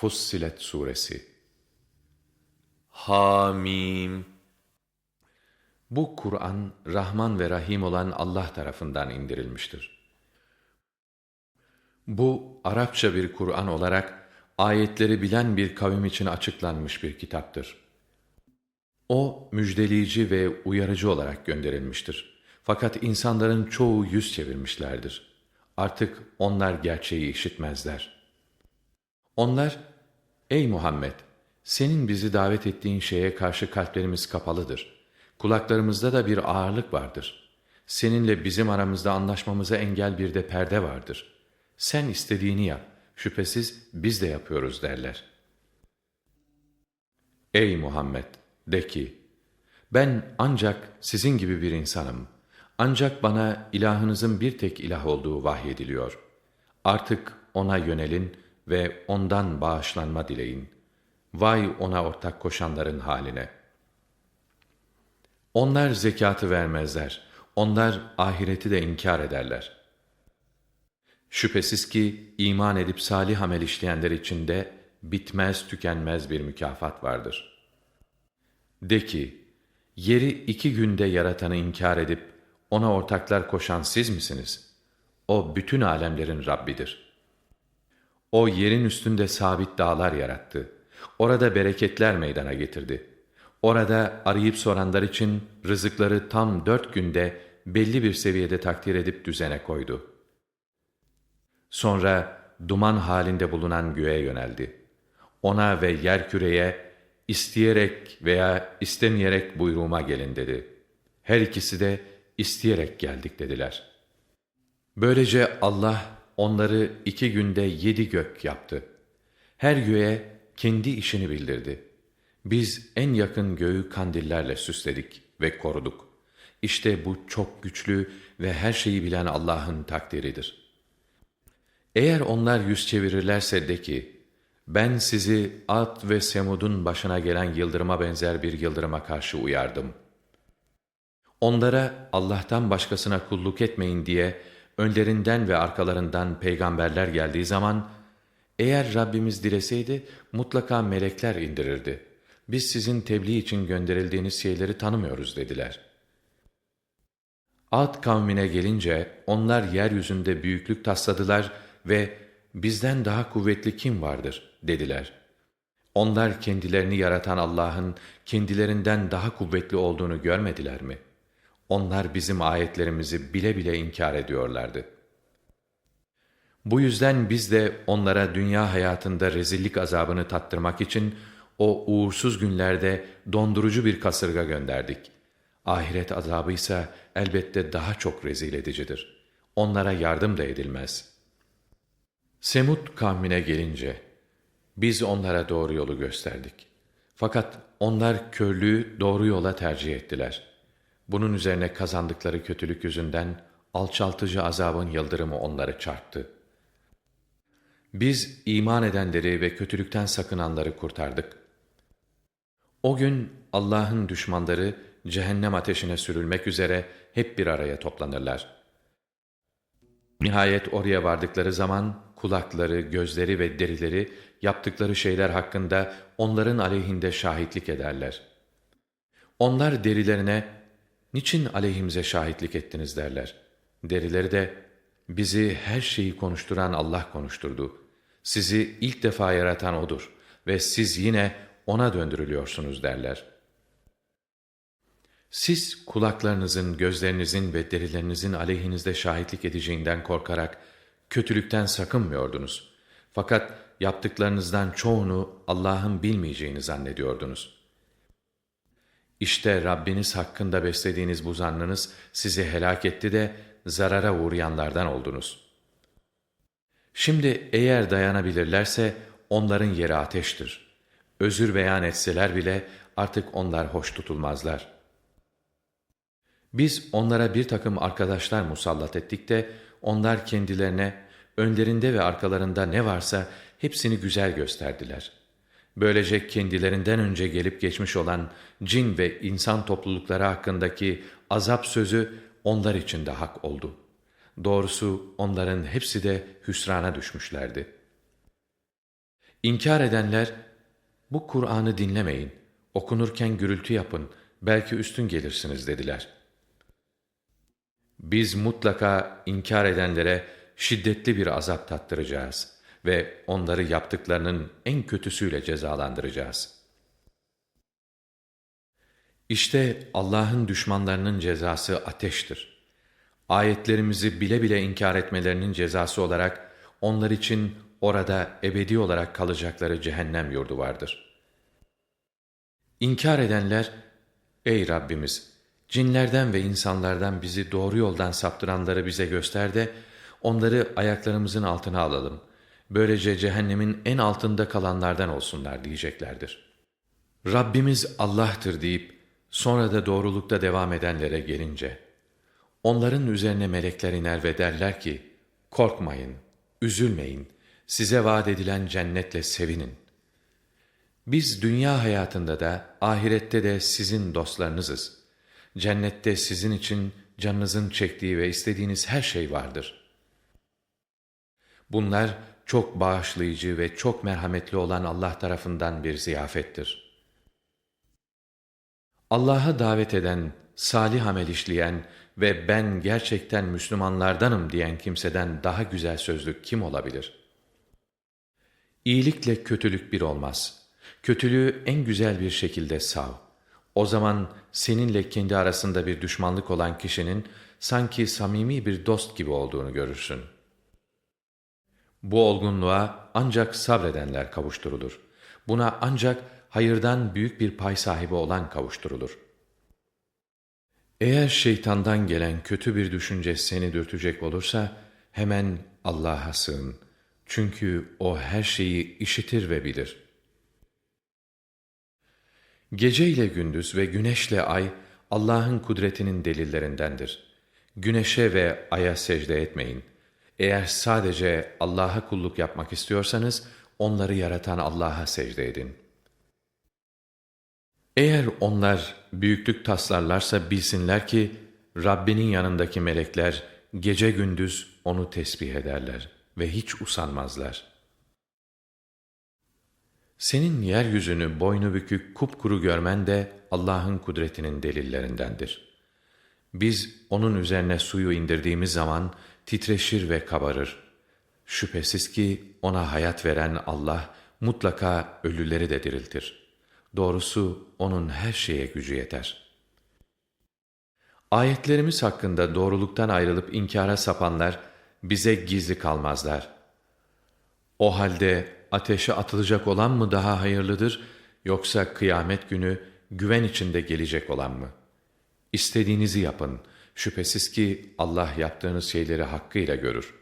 Fussilet Suresi Hamim Bu Kur'an, Rahman ve Rahim olan Allah tarafından indirilmiştir. Bu, Arapça bir Kur'an olarak, ayetleri bilen bir kavim için açıklanmış bir kitaptır. O, müjdeleyici ve uyarıcı olarak gönderilmiştir. Fakat insanların çoğu yüz çevirmişlerdir. Artık onlar gerçeği işitmezler. Onlar, ey Muhammed, senin bizi davet ettiğin şeye karşı kalplerimiz kapalıdır. Kulaklarımızda da bir ağırlık vardır. Seninle bizim aramızda anlaşmamıza engel bir de perde vardır. Sen istediğini yap, şüphesiz biz de yapıyoruz derler. Ey Muhammed! De ki, ben ancak sizin gibi bir insanım. Ancak bana ilahınızın bir tek ilah olduğu vahyediliyor. Artık ona yönelin ve ondan bağışlanma dileyin. Vay ona ortak koşanların haline. Onlar zekatı vermezler. Onlar ahireti de inkar ederler. Şüphesiz ki iman edip salih amel işleyenler için de bitmez tükenmez bir mükafat vardır. De ki, yeri iki günde yaratanı inkar edip ona ortaklar koşan siz misiniz? O bütün alemlerin Rabbidir. O yerin üstünde sabit dağlar yarattı. Orada bereketler meydana getirdi. Orada arayıp soranlar için rızıkları tam dört günde belli bir seviyede takdir edip düzene koydu. Sonra duman halinde bulunan göğe yöneldi. Ona ve yer küreye isteyerek veya istemeyerek buyruğuma gelin dedi. Her ikisi de isteyerek geldik dediler. Böylece Allah onları iki günde yedi gök yaptı. Her göğe kendi işini bildirdi. Biz en yakın göğü kandillerle süsledik ve koruduk. İşte bu çok güçlü ve her şeyi bilen Allah'ın takdiridir. Eğer onlar yüz çevirirlerse de ki, ben sizi Ad ve Semud'un başına gelen yıldırıma benzer bir yıldırıma karşı uyardım. Onlara Allah'tan başkasına kulluk etmeyin diye önlerinden ve arkalarından peygamberler geldiği zaman, eğer Rabbimiz dileseydi mutlaka melekler indirirdi. Biz sizin tebliğ için gönderildiğiniz şeyleri tanımıyoruz dediler. Ad kavmine gelince onlar yeryüzünde büyüklük tasladılar ve bizden daha kuvvetli kim vardır dediler. Onlar kendilerini yaratan Allah'ın kendilerinden daha kuvvetli olduğunu görmediler mi? Onlar bizim ayetlerimizi bile bile inkar ediyorlardı. Bu yüzden biz de onlara dünya hayatında rezillik azabını tattırmak için o uğursuz günlerde dondurucu bir kasırga gönderdik. Ahiret azabı ise elbette daha çok rezil edicidir. Onlara yardım da edilmez.'' Semud kavmine gelince, biz onlara doğru yolu gösterdik. Fakat onlar körlüğü doğru yola tercih ettiler. Bunun üzerine kazandıkları kötülük yüzünden alçaltıcı azabın yıldırımı onları çarptı. Biz iman edenleri ve kötülükten sakınanları kurtardık. O gün Allah'ın düşmanları cehennem ateşine sürülmek üzere hep bir araya toplanırlar. Nihayet oraya vardıkları zaman kulakları, gözleri ve derileri yaptıkları şeyler hakkında onların aleyhinde şahitlik ederler. Onlar derilerine, niçin aleyhimize şahitlik ettiniz derler. Derileri de, bizi her şeyi konuşturan Allah konuşturdu. Sizi ilk defa yaratan O'dur ve siz yine O'na döndürülüyorsunuz derler. Siz kulaklarınızın, gözlerinizin ve derilerinizin aleyhinizde şahitlik edeceğinden korkarak, kötülükten sakınmıyordunuz. Fakat yaptıklarınızdan çoğunu Allah'ın bilmeyeceğini zannediyordunuz. İşte Rabbiniz hakkında beslediğiniz bu zannınız sizi helak etti de zarara uğrayanlardan oldunuz. Şimdi eğer dayanabilirlerse onların yeri ateştir. Özür beyan etseler bile artık onlar hoş tutulmazlar. Biz onlara bir takım arkadaşlar musallat ettik de onlar kendilerine önlerinde ve arkalarında ne varsa hepsini güzel gösterdiler. Böylece kendilerinden önce gelip geçmiş olan cin ve insan toplulukları hakkındaki azap sözü onlar için de hak oldu. Doğrusu onların hepsi de hüsrana düşmüşlerdi. İnkar edenler, bu Kur'an'ı dinlemeyin, okunurken gürültü yapın, belki üstün gelirsiniz dediler. Biz mutlaka inkar edenlere şiddetli bir azap tattıracağız ve onları yaptıklarının en kötüsüyle cezalandıracağız. İşte Allah'ın düşmanlarının cezası ateştir. Ayetlerimizi bile bile inkar etmelerinin cezası olarak onlar için orada ebedi olarak kalacakları cehennem yurdu vardır. İnkar edenler, Ey Rabbimiz! Cinlerden ve insanlardan bizi doğru yoldan saptıranları bize göster de, onları ayaklarımızın altına alalım. Böylece cehennemin en altında kalanlardan olsunlar diyeceklerdir. Rabbimiz Allah'tır deyip, sonra da doğrulukta devam edenlere gelince, onların üzerine melekler iner ve derler ki, korkmayın, üzülmeyin, size vaat edilen cennetle sevinin. Biz dünya hayatında da, ahirette de sizin dostlarınızız. Cennette sizin için canınızın çektiği ve istediğiniz her şey vardır. Bunlar çok bağışlayıcı ve çok merhametli olan Allah tarafından bir ziyafettir. Allah'a davet eden, salih amel işleyen ve ben gerçekten Müslümanlardanım diyen kimseden daha güzel sözlük kim olabilir? İyilikle kötülük bir olmaz. Kötülüğü en güzel bir şekilde sav. O zaman seninle kendi arasında bir düşmanlık olan kişinin sanki samimi bir dost gibi olduğunu görürsün. Bu olgunluğa ancak sabredenler kavuşturulur. Buna ancak hayırdan büyük bir pay sahibi olan kavuşturulur. Eğer şeytandan gelen kötü bir düşünce seni dürtecek olursa, hemen Allah'a sığın. Çünkü O her şeyi işitir ve bilir. Gece ile gündüz ve güneşle ay, Allah'ın kudretinin delillerindendir. Güneşe ve aya secde etmeyin. Eğer sadece Allah'a kulluk yapmak istiyorsanız, onları yaratan Allah'a secde edin.'' Eğer onlar büyüklük taslarlarsa bilsinler ki Rabbinin yanındaki melekler gece gündüz onu tesbih ederler ve hiç usanmazlar. Senin yeryüzünü boynu bükük kupkuru görmen de Allah'ın kudretinin delillerindendir. Biz onun üzerine suyu indirdiğimiz zaman titreşir ve kabarır. Şüphesiz ki ona hayat veren Allah mutlaka ölüleri de diriltir.'' Doğrusu O'nun her şeye gücü yeter. Ayetlerimiz hakkında doğruluktan ayrılıp inkara sapanlar bize gizli kalmazlar. O halde ateşe atılacak olan mı daha hayırlıdır yoksa kıyamet günü güven içinde gelecek olan mı? İstediğinizi yapın. Şüphesiz ki Allah yaptığınız şeyleri hakkıyla görür.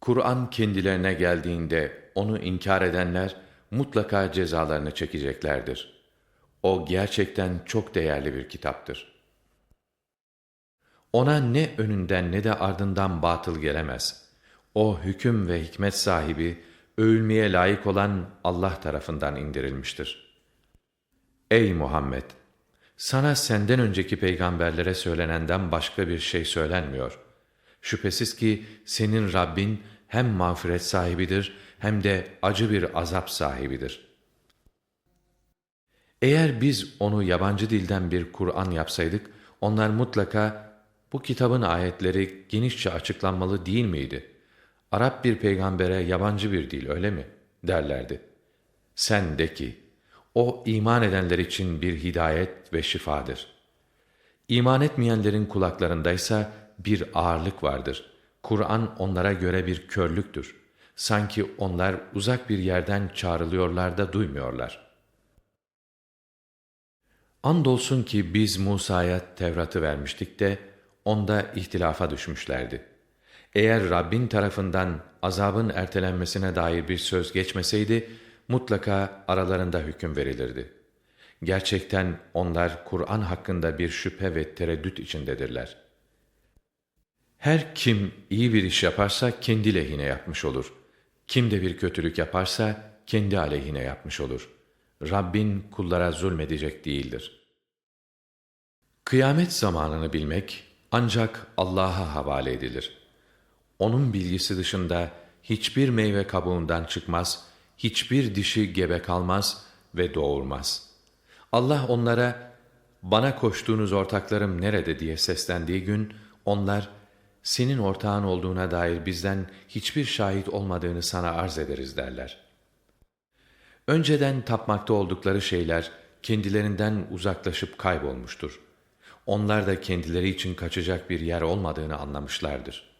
Kur'an kendilerine geldiğinde onu inkar edenler, mutlaka cezalarını çekeceklerdir. O gerçekten çok değerli bir kitaptır. Ona ne önünden ne de ardından batıl gelemez. O hüküm ve hikmet sahibi, övülmeye layık olan Allah tarafından indirilmiştir. Ey Muhammed! Sana senden önceki peygamberlere söylenenden başka bir şey söylenmiyor. Şüphesiz ki senin Rabbin hem mağfiret sahibidir hem de acı bir azap sahibidir. Eğer biz onu yabancı dilden bir Kur'an yapsaydık, onlar mutlaka bu kitabın ayetleri genişçe açıklanmalı değil miydi? Arap bir peygambere yabancı bir dil öyle mi? derlerdi. Sen de ki, o iman edenler için bir hidayet ve şifadır. İman etmeyenlerin kulaklarındaysa bir ağırlık vardır. Kur'an onlara göre bir körlüktür.'' Sanki onlar uzak bir yerden çağrılıyorlar da duymuyorlar. Andolsun ki biz Musa'ya Tevrat'ı vermiştik de onda ihtilafa düşmüşlerdi. Eğer Rabbin tarafından azabın ertelenmesine dair bir söz geçmeseydi, mutlaka aralarında hüküm verilirdi. Gerçekten onlar Kur'an hakkında bir şüphe ve tereddüt içindedirler. Her kim iyi bir iş yaparsa kendi lehine yapmış olur. Kim de bir kötülük yaparsa kendi aleyhine yapmış olur. Rabbin kullara zulmedecek değildir. Kıyamet zamanını bilmek ancak Allah'a havale edilir. Onun bilgisi dışında hiçbir meyve kabuğundan çıkmaz, hiçbir dişi gebe kalmaz ve doğurmaz. Allah onlara, bana koştuğunuz ortaklarım nerede diye seslendiği gün, onlar, senin ortağın olduğuna dair bizden hiçbir şahit olmadığını sana arz ederiz derler. Önceden tapmakta oldukları şeyler kendilerinden uzaklaşıp kaybolmuştur. Onlar da kendileri için kaçacak bir yer olmadığını anlamışlardır.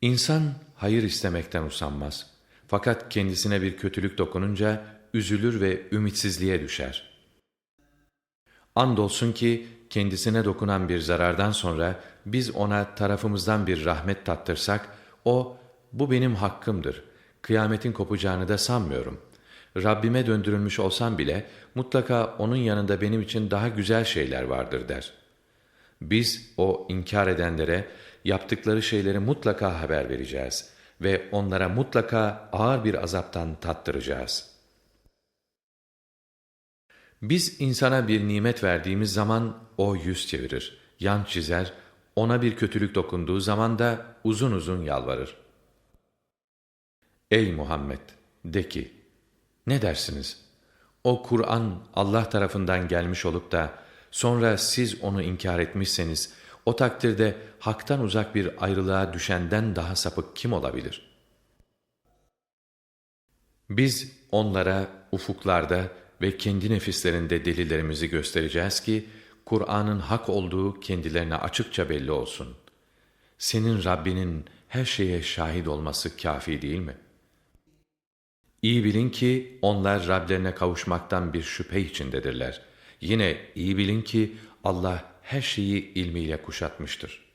İnsan hayır istemekten usanmaz. Fakat kendisine bir kötülük dokununca üzülür ve ümitsizliğe düşer. Andolsun ki kendisine dokunan bir zarardan sonra biz ona tarafımızdan bir rahmet tattırsak, o, bu benim hakkımdır, kıyametin kopacağını da sanmıyorum. Rabbime döndürülmüş olsam bile mutlaka onun yanında benim için daha güzel şeyler vardır der. Biz o inkar edenlere yaptıkları şeyleri mutlaka haber vereceğiz ve onlara mutlaka ağır bir azaptan tattıracağız. Biz insana bir nimet verdiğimiz zaman o yüz çevirir, yan çizer, ona bir kötülük dokunduğu zaman da uzun uzun yalvarır. Ey Muhammed! De ki, ne dersiniz? O Kur'an Allah tarafından gelmiş olup da sonra siz onu inkar etmişseniz, o takdirde haktan uzak bir ayrılığa düşenden daha sapık kim olabilir? Biz onlara ufuklarda ve kendi nefislerinde delillerimizi göstereceğiz ki, Kur'an'ın hak olduğu kendilerine açıkça belli olsun. Senin Rabbinin her şeye şahit olması kafi değil mi? İyi bilin ki onlar Rablerine kavuşmaktan bir şüphe içindedirler. Yine iyi bilin ki Allah her şeyi ilmiyle kuşatmıştır.